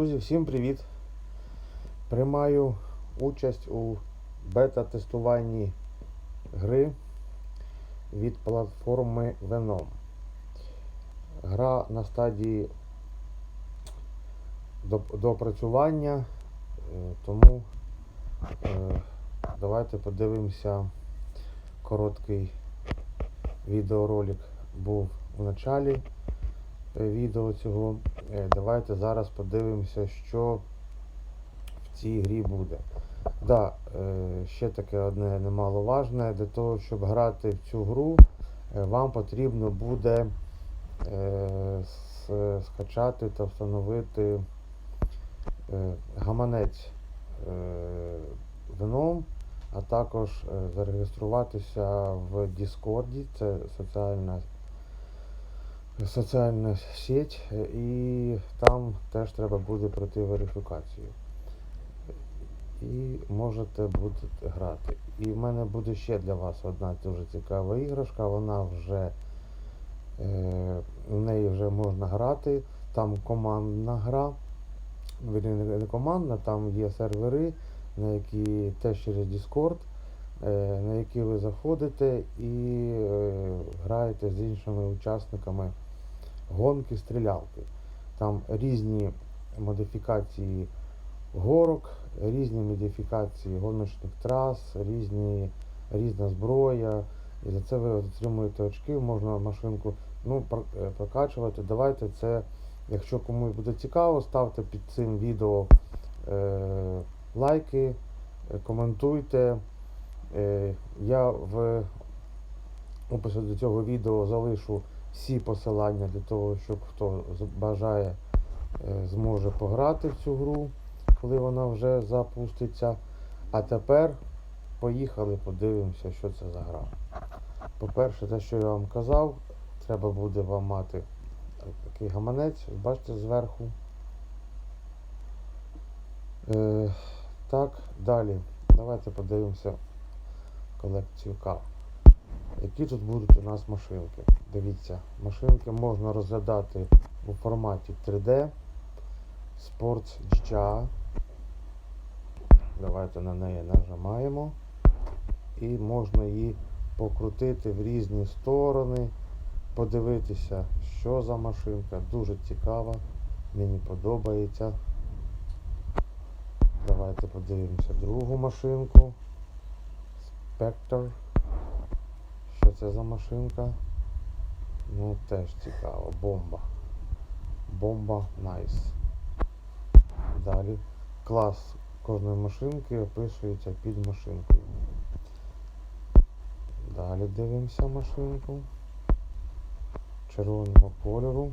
Всім привіт! Приймаю участь у бета-тестуванні гри від платформи Venom. Гра на стадії доп- доопрацювання, е, тому е, давайте подивимося короткий відеоролик був у началі відео цього. Е, Давайте зараз подивимося, що в цій грі буде. Да, е, ще таке одне немаловажне. Для того, щоб грати в цю гру, е, вам потрібно буде е, скачати та встановити е, гаманець е, Venom, а також е, зареєструватися в Discord, це соціальна соціальна сеть, е, і там теж треба буде пройти верифікацію. І можете будете грати. І в мене буде ще для вас одна дуже цікава іграшка. Вона вже е, в неї вже можна грати. Там командна гра. Вірні, не командна, там є сервери, на які теж через Discord, е, на які ви заходите і граєте з іншими учасниками гонки, стрілялки. Там різні модифікації горок, різні модифікації гоночних трас, різні, різна зброя. І за це ви отримуєте очки, можна машинку ну, е, прокачувати. Давайте це, якщо комусь буде цікаво, ставте під цим відео е, лайки, е, коментуйте. Е, я в описі до цього відео залишу всі посилання для того, щоб хто бажає, е, зможе пограти в цю гру, коли вона вже запуститься. А тепер поїхали, подивимося, що це за гра. По-перше, те, що я вам казав, треба буде вам мати такий гаманець, бачите, зверху. Е, так, далі. Давайте подивимося колекцію кар. Які тут будуть у нас машинки? Дивіться, машинки можна розглядати у форматі 3D, Sports GA. Давайте на неї нажимаємо. І можна її покрутити в різні сторони, подивитися, що за машинка. Дуже цікава, мені подобається. Давайте подивимося другу машинку. Spectre. Це за машинка? Ну, теж цікаво. Бомба. Бомба Найс. Далі. Клас кожної машинки описується під машинкою. Далі дивимося машинку. Червоного кольору.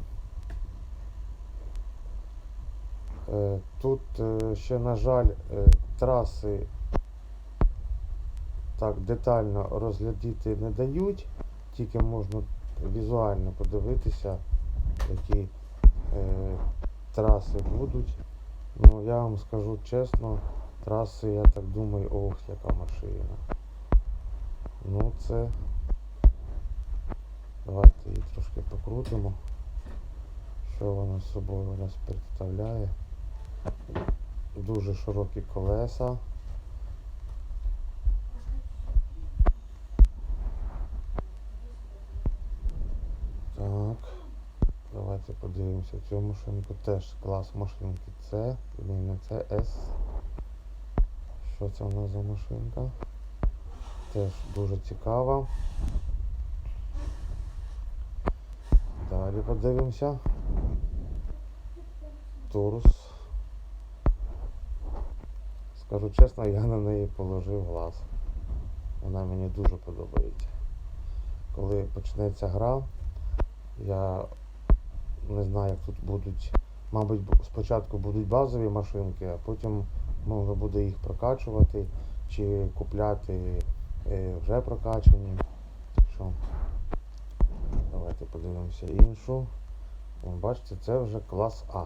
Е, Тут е, ще, на жаль, е, траси так детально розглядіти не дають, тільки можна візуально подивитися, які е, траси будуть. Ну, я вам скажу чесно, траси, я так думаю, ох, яка машина. Ну це. Давайте її трошки покрутимо. Що вона з собою у нас представляє. Дуже широкі колеса. Так. Давайте подивимося цю машинку. Теж клас машинки С. Не це С. Що це у нас за машинка? Теж дуже цікава. Далі подивимося. Турус. Скажу чесно, я на неї положив глаз. Вона мені дуже подобається. Коли почнеться гра, я не знаю, як тут будуть. Мабуть, спочатку будуть базові машинки, а потім можна буде їх прокачувати чи купляти е, вже прокачані. Що давайте подивимося іншу. Бачите, це вже клас А.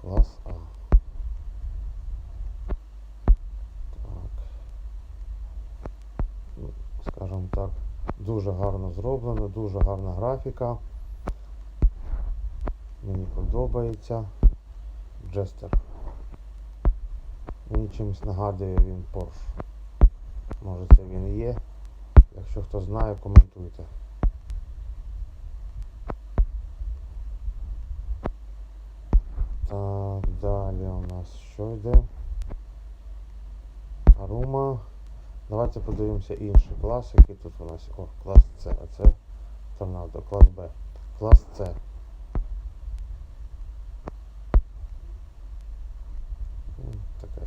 Клас А. Так. Ну, скажімо так, дуже гарно зроблено, дуже гарна графіка. Мені подобається. Джестер. Мені чимось нагадує він Порш. Може це він і є. Якщо хто знає, коментуйте. Так, далі у нас що йде? Арума. Давайте подивимося інший клас, який тут у нас. О, клас С, а це торнадо, клас Б. Клас С. Ну, Така,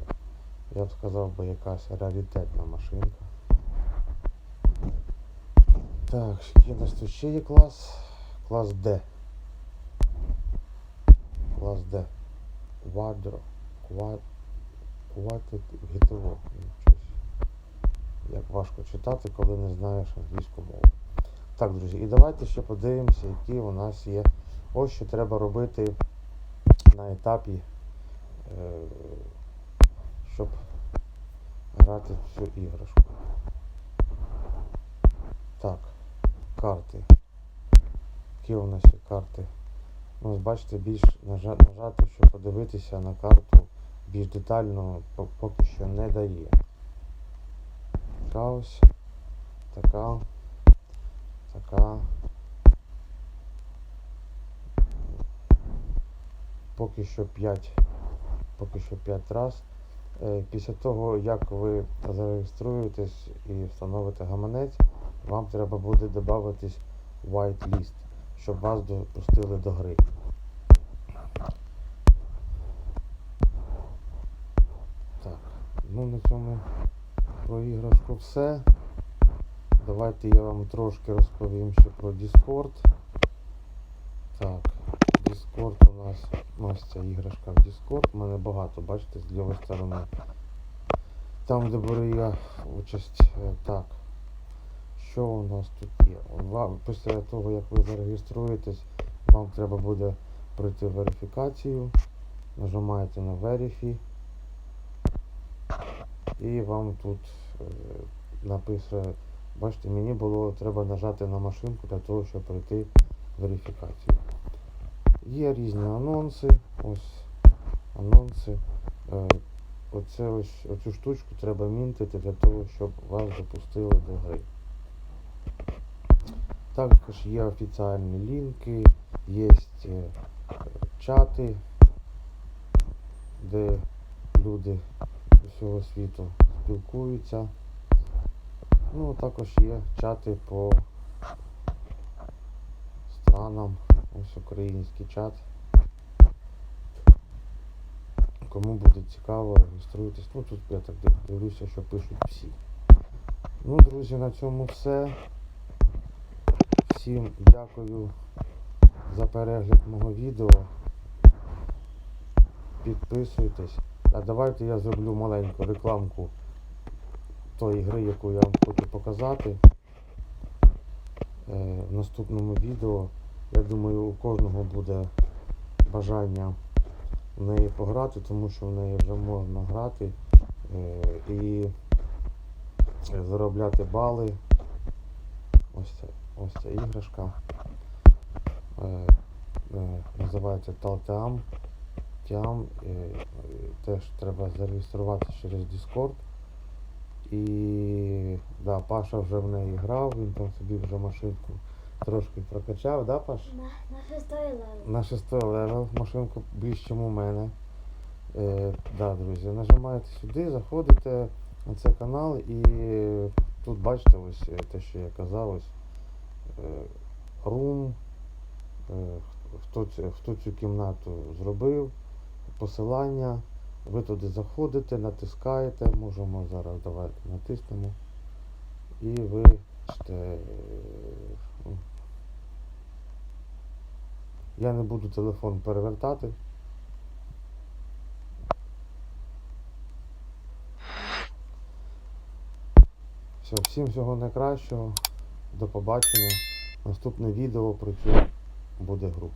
я б сказав би якась раритетна машинка. Так, який нас тут ще є клас? Клас Д. Клас Д. Квадро. Квад... ГТО. Як важко читати, коли не знаєш англійську мову. Так, друзі, і давайте ще подивимося, які у нас є. Ось що треба робити на етапі, е, щоб грати в цю іграшку. Так, карти. Які у нас є карти? Ну, бачите, більш нажати, щоб подивитися на карту більш детально поки що не дає. Така ось, така, така. Поки що 5, поки що 5 раз. Е, Після того, як ви зареєструєтесь і встановите гаманець, вам треба буде додатись whitelist, щоб вас допустили до гри. Так, ну на цьому про іграшку все. Давайте я вам трошки розповім ще про Discord. Так, Discord у нас ось ця іграшка в Discord. У мене багато, бачите, з лівої сторони. Там, де беру я участь. Е, Так. Що у нас тут є? Вам, після того, як ви зареєструєтесь, вам треба буде пройти верифікацію. Нажимаєте на Verify. І вам тут е, написано, бачите, мені було треба нажати на машинку для того, щоб пройти верифікацію. Є різні анонси. Ось анонси. Е, оце ось, оцю штучку треба мінтити для того, щоб вас запустили до гри. Також є офіціальні лінки, є е, чати, де люди усього світу спілкуються. Ну, також є чати по странам. Ось український чат. Кому буде цікаво, реєструйтесь. Ну тут я так дивлюся, що пишуть всі. Ну, друзі, на цьому все. Всім дякую за перегляд мого відео. Підписуйтесь. А давайте я зроблю маленьку рекламку тої гри, яку я вам хочу показати. Е, в наступному відео. Я думаю, у кожного буде бажання в неї пограти, тому що в неї вже можна грати е, і заробляти бали. Ось це, ось ця іграшка. Е, е, називається Талтеам. Е, теж треба зареєструватися через Discord. І да, Паша вже в неї грав, він там собі вже машинку трошки прокачав, да, Паш? На, на шестой левел. На шестой левел машинку більш, ніж у мене. Е, да, друзі, нажимаєте сюди, заходите на цей канал і тут бачите ось е, те, що я казав, ось е, рум, е, хто, хто цю кімнату зробив, посилання. Ви туди заходите, натискаєте, можемо зараз давайте натиснемо. І ви бачите, е, ну, я не буду телефон перевертати. Все, всім всього найкращого. До побачення. Наступне відео про цю буде гру.